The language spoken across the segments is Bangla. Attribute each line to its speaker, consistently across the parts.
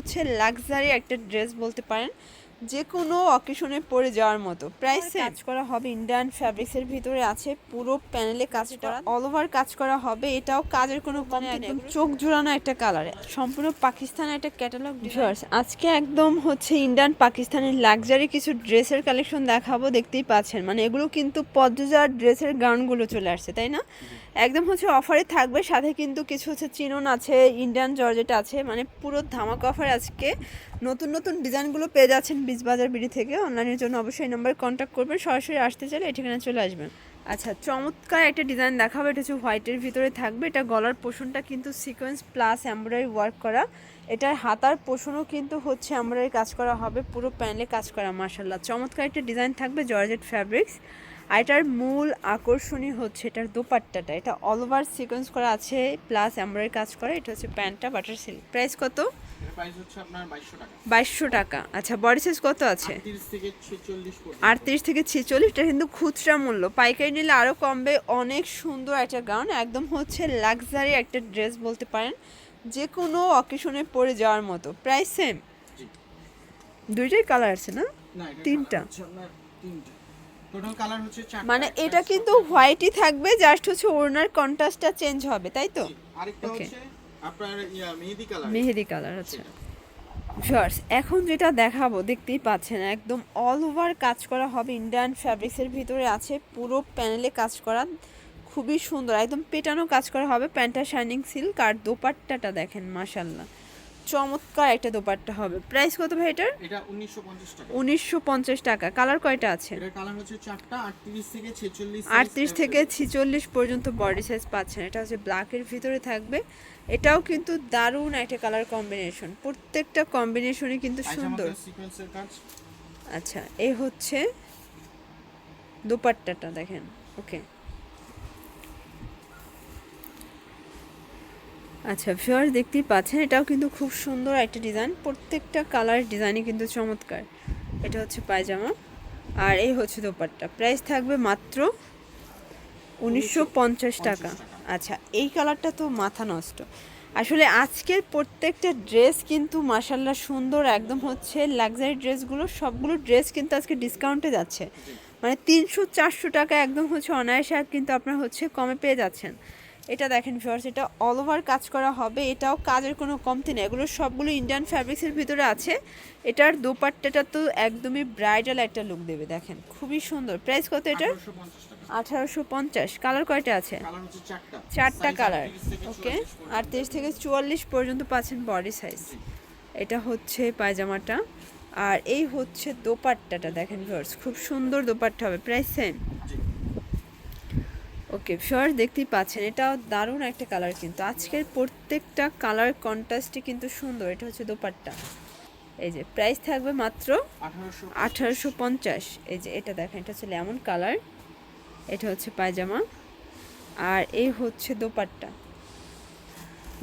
Speaker 1: হচ্ছে লাক্সারি একটা ড্রেস বলতে পারেন যে কোনো অকেশনে পরে যাওয়ার মতো। প্রাইস কাজ করা হবে ইন্ডিয়ান ফ্যাব্রিক্সের ভিতরে আছে পুরো প্যানেলে কাজ করা। অল ওভার কাজ করা হবে এটাও কাজের কোনো মানে একদম চোখ জোড়ানো একটা কালারে সম্পূর্ণ পাকিস্তানের একটা ক্যাটালগ ভিউয়ার্স আজকে একদম হচ্ছে ইন্ডিয়ান পাকিস্তানের লাক্সারি কিছু ড্রেসের কালেকশন দেখাবো দেখতেই পাচ্ছেন। মানে এগুলো কিন্তু পদ্মজার ড্রেসের গাউনগুলো চলে আসছে তাই না? একদম হচ্ছে অফারে থাকবে, সাথে কিন্তু কিছু হচ্ছে চিনন আছে, ইন্ডিয়ান জর্জেট আছে মানে পুরো ধামাকা অফার আজকে। নতুন নতুন ডিজাইনগুলো পেয়ে যাচ্ছেন বীজবাজার বিড়ি থেকে। অনলাইনের জন্য অবশ্যই নাম্বারে কন্ট্যাক্ট করবেন, সরাসরি আসতে চাইলে এই ঠিকানায় চলে আসবেন। আচ্ছা চমৎকার একটা ডিজাইন দেখাবো, এটা হচ্ছে হোয়াইটের ভিতরে থাকবে। এটা গলার পোষণটা কিন্তু সিকোয়েন্স প্লাস এমব্রয়ডারি ওয়ার্ক করা। এটার হাতার পোষণও কিন্তু হচ্ছে এমব্রয়ডারি কাজ করা হবে, পুরো প্যানেলে কাজ করা মার্শাল্লাহ চমৎকার একটা ডিজাইন থাকবে জর্জেট ফ্যাব্রিক্স আর এটার মূল আকর্ষণই হচ্ছে এটার দোপাট্টাটা। এটা অল ওভার সিকোয়েন্স করা আছে প্লাস এমব্রয়ডারি কাজ করা। এটা হচ্ছে প্যান্টটা বাটার সিল্ক প্রাইস কত
Speaker 2: বাইশশো টাকা।
Speaker 1: আচ্ছা বডি সাইজ কত আছে? আটত্রিশ থেকে ছেচল্লিশ এটা কিন্তু খুচরা মূল্য। পাইকারি নিলে আরও কমবে। অনেক সুন্দর একটা গাউন একদম হচ্ছে লাক্সারি একটা ড্রেস বলতে পারেন। যে কোনো অকেশনে পরে যাওয়ার মতো। প্রাইস সেম দুইটাই কালার আছে না? তিনটা।
Speaker 2: তিনটা। টোটাল কালার হচ্ছে
Speaker 1: মানে এটা কিন্তু হোয়াইটই থাকবে জাস্ট হচ্ছে ওড়নার কন্ট্রাস্টটা চেঞ্জ হবে তাই তো?
Speaker 2: আরেকটা হচ্ছে আপনার মেহেদি কালার
Speaker 1: মেহেদি কালার আচ্ছা। ভিউয়ার্স এখন যেটা দেখাবো দেখতেই পাচ্ছেন একদম অল ওভার কাজ করা হবে ইন্ডিয়ান ফ্যাব্রিক্সের ভিতরে আছে পুরো প্যানেলে কাজ করা খুবই সুন্দর একদম পেটানো কাজ করা হবে প্যান্টটা শাইনিং সিল্ক আর দোপাট্টাটা দেখেন মাশাল্লাহ চমৎকার একটা দোপাট্টা হবে। প্রাইস কত ভাই এটার?
Speaker 2: এটা উনিশশো পঞ্চাশ টাকা।
Speaker 1: উনিশশো পঞ্চাশ টাকা। কালার কয়টা আছে?
Speaker 2: এটার কালার হচ্ছে চারটা আটত্রিশ থেকে ছেচল্লিশ
Speaker 1: আটত্রিশ থেকে ছিচল্লিশ পর্যন্ত বডি সাইজ পাচ্ছেন। এটা হচ্ছে ব্ল্যাকের ভিতরে থাকবে। এটাও কিন্তু দারুণ একটা কালার কম্বিনেশন প্রত্যেকটা কম্বিনেশনই কিন্তু সুন্দর।
Speaker 2: সিকোয়েন্সের কাজ।
Speaker 1: আচ্ছা এই হচ্ছে দোপাট্টাটা দেখেন। ওকে আচ্ছা ফিওর দেখতেই পাচ্ছেন এটাও কিন্তু খুব সুন্দর একটা ডিজাইন প্রত্যেকটা কালার ডিজাইনই কিন্তু চমৎকার। এটা হচ্ছে পায়জামা। আর এই হচ্ছে দোপাট্টা। প্রাইস থাকবে মাত্র উনিশশো পঞ্চাশ টাকা। আচ্ছা এই কালারটা তো মাথা নষ্ট। আসলে আজকের প্রত্যেকটা ড্রেস কিন্তু মাসাল্লাহ সুন্দর একদম হচ্ছে লাক্সারি ড্রেসগুলো সবগুলো ড্রেস কিন্তু আজকে ডিসকাউন্টে যাচ্ছে। মানে তিনশো চারশো টাকা একদম হচ্ছে অনায়াসে কিন্তু আপনার হচ্ছে কমে পেয়ে যাচ্ছেন। এটা দেখেন ফিওর্স এটা অল ওভার কাজ করা হবে। এটাও কাজের কোনো কমতি নেই। এগুলো সবগুলো ইন্ডিয়ান ফ্যাব্রিক্সের ভিতরে আছে। এটার দোপাট্টাটা তো একদমই ব্রাইডাল একটা লুক দেবে, দেখেন। খুবই সুন্দর। প্রাইস কত এটার?
Speaker 2: আঠারোশো পঞ্চাশ।
Speaker 1: কালার কয়টা আছে?
Speaker 2: চারটা
Speaker 1: কালার ওকে
Speaker 2: 44 পর্যন্ত।
Speaker 1: আটত্রিশ থেকে চুয়াল্লিশ পর্যন্ত পাচ্ছেন বডি সাইজ এটা হচ্ছে পায়জামাটা। আর এই হচ্ছে দোপাট্টাটা, দেখেন ভিউয়ার্স খুব সুন্দর দোপাট্টা হবে। Price same. ওকে ভিউয়ার্স দেখতেই পাচ্ছেন, এটাও দারুণ একটা কালার কিন্তু। আজকের প্রত্যেকটা কালার কন্ট্রাস্টই কিন্তু সুন্দর, এটা হচ্ছে দোপাট্টা। এই যে প্রাইস থাকবে মাত্র
Speaker 2: আঠারোশো
Speaker 1: পঞ্চাশ। এই যে, এটা দেখেন, এটা হচ্ছে লেমন কালার এটা হচ্ছে পায়জামা, আর এই হচ্ছে দোপাট্টা।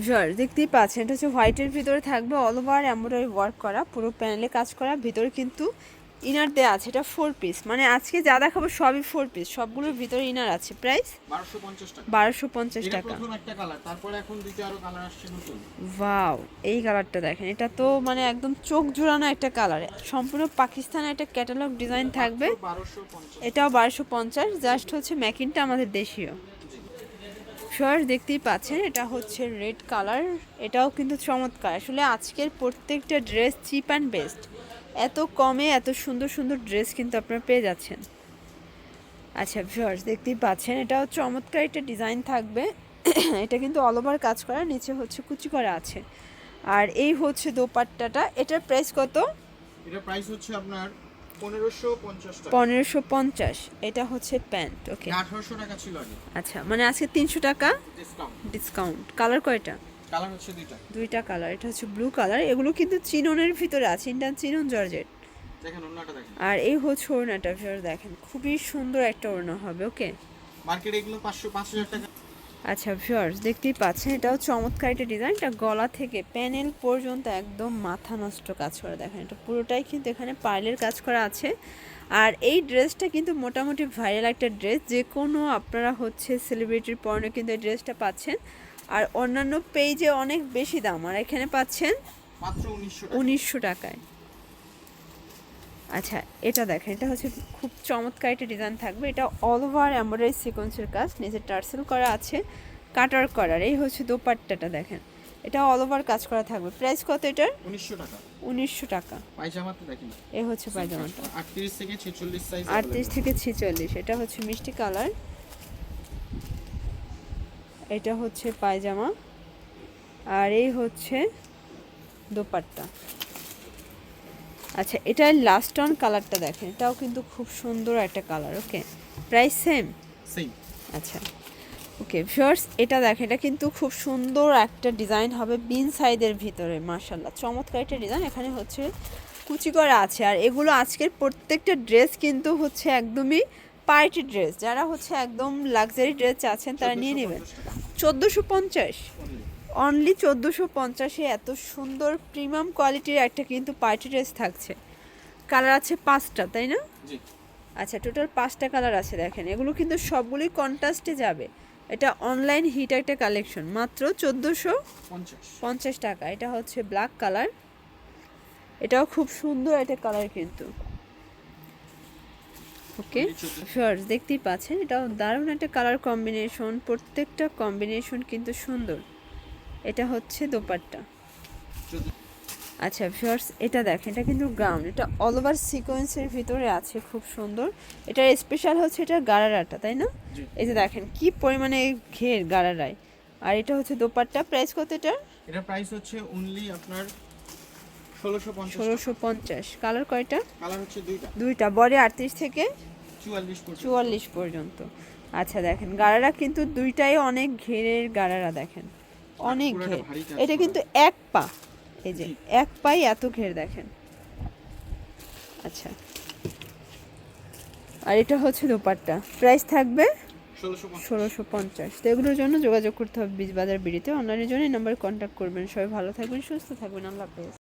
Speaker 1: জর দেখতেই পাচ্ছেন, এটা হচ্ছে হোয়াইটের ভিতরে থাকবে অল ওভার এমব্রয়ডারি ওয়ার্ক করা, পুরো প্যানেলে কাজ করা, ভিতরে কিন্তু ইনার দেওয়া আছে এটা ফোর পিস মানে আজকে যা দেখাবো সবই ফোর পিস সবগুলোর ভিতরে ইনার আছে। প্রাইস
Speaker 2: বারোশো পঞ্চাশ টাকা।
Speaker 1: বারোশো ওয়াও এই কালারটা দেখেন এটা তো মানে একদম চোখ জোড়ানো একটা কালার সম্পূর্ণ পাকিস্তানের একটা ক্যাটালগ ডিজাইন থাকবে। এটাও বারোশো পঞ্চাশ জাস্ট হচ্ছে ম্যাকিনটা আমাদের দেশীয়। শর্ট দেখতেই পাচ্ছেন এটা হচ্ছে রেড কালার এটাও কিন্তু চমৎকার। আসলে আজকের প্রত্যেকটা ড্রেস চিপ অ্যান্ড বেস্ট এত কমে এত সুন্দর সুন্দর ড্রেস কিন্তু আপনারা পেয়ে যাচ্ছেন। আচ্ছা ভিউয়ার্স দেখতেই পাচ্ছেন এটাও চমৎকার একটা ডিজাইন থাকবে। এটা কিন্তু অল ওভার কাজ করা নিচে হচ্ছে কুচি করা আছে। আর এই হচ্ছে দোপাট্টাটা এটার প্রাইস কত?
Speaker 2: এটা প্রাইস হচ্ছে আপনার পনেরোশো পঞ্চাশ
Speaker 1: এটা হচ্ছে প্যান্ট ওকে
Speaker 2: আঠারোশো টাকা ছিল
Speaker 1: আচ্ছা মানে আজকে তিনশো টাকা
Speaker 2: ডিসকাউন্ট
Speaker 1: কালার কয়টা?
Speaker 2: কালার হচ্ছে দুইটা।
Speaker 1: দুইটা কালার এটা হচ্ছে ব্লু কালার। এগুলো কিন্তু চিননের ভিতরে আছে ইন্ডিয়ান চিনন জর্জেট।
Speaker 2: দেখেন অন্যটা দেখেন।
Speaker 1: আর এই হচ্ছে ওড়নাটা ভিতরে দেখেন। খুবই সুন্দর একটা ওড়না হবে ওকে?
Speaker 2: মার্কেটে এগুলো পাঁচশো পাঁচ হাজার টাকা।
Speaker 1: আচ্ছা ভিউয়ার্স দেখতেই পাচ্ছেন এটাও চমৎকার একটা ডিজাইন। এটা গলা থেকে প্যানেল পর্যন্ত একদম মাথা নষ্ট কাজ করা দেখেন। এটা পুরোটাই কিন্তু এখানে পার্লের কাজ করা আছে। আর এই ড্রেসটা কিন্তু মোটামুটি ভাইরাল একটা ড্রেস। যে কোনো আপনারা হচ্ছে সেলিব্রিটির পরনে কিন্তু এই ড্রেসটা পাচ্ছেন। আর অন্যান্য পেজে অনেক বেশি দাম। আর এখানে পাচ্ছেন
Speaker 2: উনিশশো
Speaker 1: টাকায়। আচ্ছা এটা দেখেন এটা হচ্ছে খুব চমৎকার একটা ডিজাইন থাকবে। এটা অল ওভার এমব্রয়ডারি সিকোয়েন্সের কাজ। নিজের টার্সেল করা আছে কাটার করার। এই হচ্ছে দোপাট্টাটা দেখেন। এটা অল ওভার কাজ করা থাকবে। প্রাইস কত এটার?
Speaker 2: উনিশশো টাকা।
Speaker 1: উনিশশো টাকা।
Speaker 2: পায়জামাতে দেখেন।
Speaker 1: এ হচ্ছে পায়জামাটা।
Speaker 2: আটত্রিশ থেকে ছেচল্লিশ সাইজ
Speaker 1: আটত্রিশ থেকে ছেচল্লিশ। এটা হচ্ছে মিষ্টি কালার এটা হচ্ছে পায়জামা আর এই হচ্ছে দোপাট্টা। আচ্ছা এটার লাস্ট অন কালারটা দেখেন। এটাও কিন্তু খুব সুন্দর একটা colour okay price same
Speaker 2: same
Speaker 1: আচ্ছা ওকে ভিউয়ার্স এটা দেখেন এটা কিন্তু খুব সুন্দর একটা ডিজাইন হবে বিন সাইডের ভিতরে মার্শাল্লাহ চমৎকার একটা ডিজাইন এখানে হচ্ছে কুচি করা আছে। আর এগুলো আজকের প্রত্যেকটা ড্রেস কিন্তু হচ্ছে একদমই পার্টি ড্রেস যারা হচ্ছে একদম লাক্সারি ড্রেস চাচ্ছেন তারা নিয়ে নেবেন। চোদ্দোশো পঞ্চাশ? অনলি চোদ্দোশো পঞ্চাশে এত সুন্দর প্রিমিয়াম কোয়ালিটির একটা কিন্তু পার্টি ড্রেস থাকছে। কালার আছে পাঁচটা তাই না? আচ্ছা টোটাল পাঁচটা কালার আছে দেখেন। এগুলো কিন্তু সবগুলোই কন্ট্রাস্টে যাবে। এটা অনলাইন হিট একটা কালেকশন মাত্র চোদ্দোশো
Speaker 2: পঞ্চাশ।
Speaker 1: টাকা। এটা হচ্ছে ব্ল্যাক কালার এটাও খুব সুন্দর একটা কালার কিন্তু। ওকে ফার্স দেখতেই পাচ্ছেন এটা দারুণ একটা কালার কম্বিনেশন প্রত্যেকটা কম্বিনেশন কিন্তু সুন্দর। এটা হচ্ছে দোপাট্টা। আচ্ছা ভিউয়ার্স এটা দেখেন এটা কিন্তু গ্রাউন্ড এটা অল ওভার সিকোয়েন্সের ভিতরে আছে খুব সুন্দর। এটার স্পেশাল হচ্ছে এটা গারারাটা তাই না? এই যে দেখেন কি পরিমাণে ঘের গারারায়। আর এটা হচ্ছে দোপাট্টা প্রাইস কত এটা
Speaker 2: এটা প্রাইস হচ্ছে অনলি আপনার ষোলোশো পঞ্চাশ
Speaker 1: কালার কয়টা?
Speaker 2: কালার হচ্ছে দুইটা।
Speaker 1: দুইটা। বডি আটত্রিশ থেকে
Speaker 2: চুয়াল্লিশ পর্যন্ত।
Speaker 1: আচ্ছা দেখেন গারারা কিন্তু দুইটাই অনেক ঘেরের গারারা দেখেন। অনেক ঘের। এটা কিন্তু এক পা। এই যে এক পাই এত ঘের দেখেন। আচ্ছা। আর এটা হচ্ছে দোপাট্টা। প্রাইস থাকবে ষোলোশো পঞ্চাশ। তো এগুলোর জন্য যোগাযোগ করতে হবে বীজবাজার বিড়িতে। অনলাইনের জন্য এই নাম্বারে কন্ট্যাক্ট করবেন। সবাই ভালো থাকবেন সুস্থ থাকবেন। আল্লাহ হাফেজ।